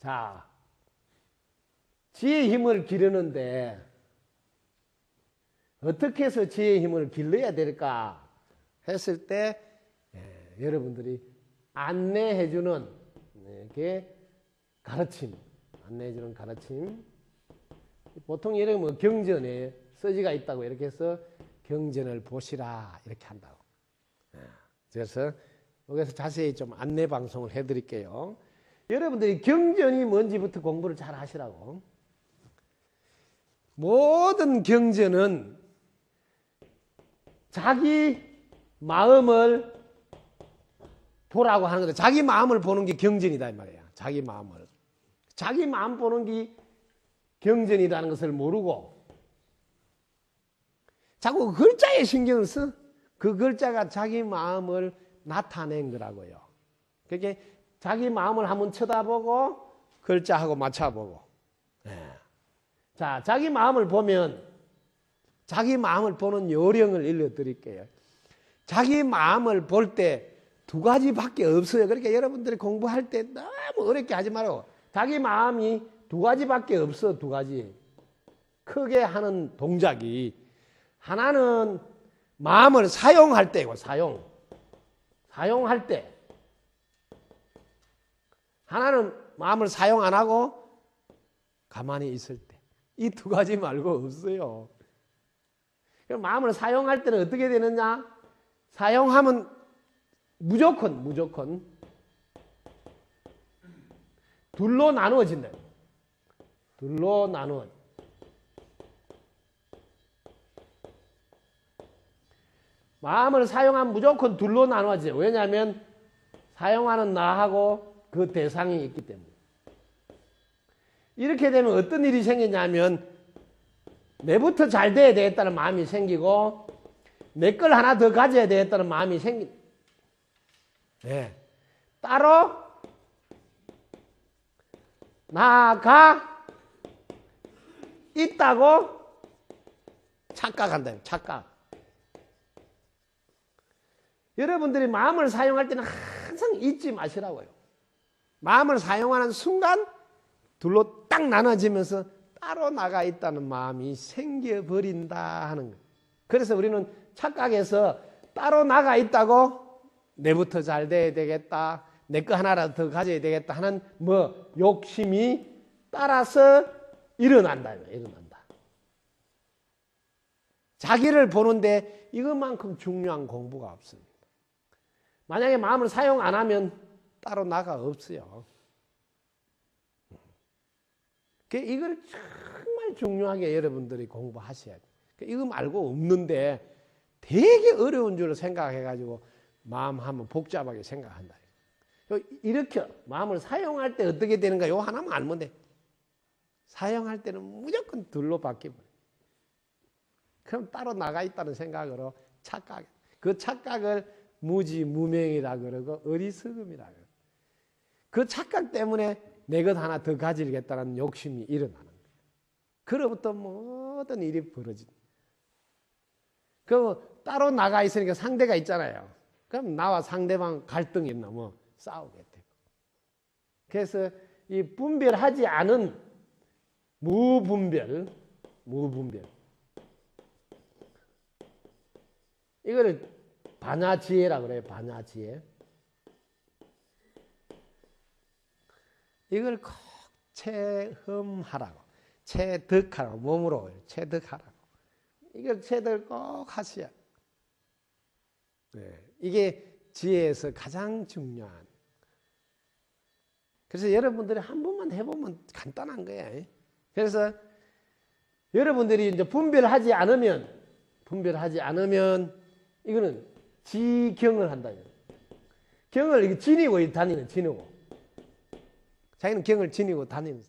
자, 지혜의 힘을 기르는데 어떻게 해서 지혜의 힘을 길러야 될까 했을 때 예, 여러분들이 안내해 주는 이렇게 가르침, 안내해 주는 가르침. 보통 예를 뭐 경전에 서지가 있다고 이렇게 해서 경전을 보시라 이렇게 한다고. 예, 그래서 여기서 자세히 좀 안내 방송을 해드릴게요. 여러분들이 경전이 뭔지부터 공부를 잘 하시라고. 모든 경전은 자기 마음을 보라고 하는 거다. 자기 마음을 보는 게 경전이다 이 말이야. 자기 마음을. 자기 마음 보는 게 경전이라는 것을 모르고 자꾸 그 글자에 신경을 써. 그 글자가 자기 마음을 나타낸 거라고요. 그게 자기 마음을 한번 쳐다보고 글자하고 맞춰보고. 예. 자, 자기 마음을 보면 자기 마음을 보는 요령을 일러드릴게요. 자기 마음을 볼 때 두 가지밖에 없어요. 그러니까 여러분들이 공부할 때 너무 어렵게 하지 말고 자기 마음이 두 가지밖에 없어. 두 가지. 크게 하는 동작이 하나는 마음을 사용할 때고 사용. 사용할 때. 하나는 마음을 사용 안 하고 가만히 있을 때. 이 두 가지 말고 없어요. 그럼 마음을 사용할 때는 어떻게 되느냐? 사용하면 무조건, 무조건 둘로 나누어진다. 둘로 나누어. 마음을 사용하면 무조건 둘로 나누어져요. 왜냐하면 사용하는 나하고 그 대상이 있기 때문에. 이렇게 되면 어떤 일이 생기냐면 내부터 잘 돼야 되겠다는 마음이 생기고 내 걸 하나 더 가져야 되겠다는 마음이 생기. 네. 따로 나가 있다고 착각한다. 착각. 여러분들이 마음을 사용할 때는 항상 잊지 마시라고요. 마음을 사용하는 순간 둘로 딱 나눠지면서 따로 나가 있다는 마음이 생겨버린다 하는 거예요. 그래서 우리는 착각해서 따로 나가 있다고 내부터 잘 돼야 되겠다. 내 거 하나라도 더 가져야 되겠다 하는 뭐 욕심이 따라서 일어난다. 일어난다. 자기를 보는데 이것만큼 중요한 공부가 없습니다. 만약에 마음을 사용 안 하면 따로 나가 없어요. 그 이걸 정말 중요하게 여러분들이 공부하셔야 돼요. 이거 말고 없는데 되게 어려운 줄 생각해가지고 마음 한번 복잡하게 생각한다. 이렇게 마음을 사용할 때 어떻게 되는가 요 하나만 알면 돼. 사용할 때는 무조건 둘로 바뀌어버려. 그럼 따로 나가 있다는 생각으로 착각. 그 착각을 무지 무명이라 그러고 어리석음이라 그러고. 그 착각 때문에 내 것 하나 더 가지겠다는 욕심이 일어나는 거예요. 그로부터 모든 일이 벌어진다. 그 따로 나가 있으니까 상대가 있잖아요. 그럼 나와 상대방 갈등이 있나 뭐 싸우게 되고. 그래서 이 분별하지 않은 무분별, 무분별. 이거를 반야지혜라 그래요. 반야지혜. 이걸 꼭 체험하라고. 체득하라고. 몸으로 체득하라고. 이걸 체득을 꼭 하셔야 네, 이게 지혜에서 가장 중요한. 그래서 여러분들이 한 번만 해보면 간단한 거야. 그래서 여러분들이 이제 분별하지 않으면, 분별하지 않으면, 이거는 지경을 한다. 경을 지니고 다니는, 지니고. 자기는 경을 지니고 다니는.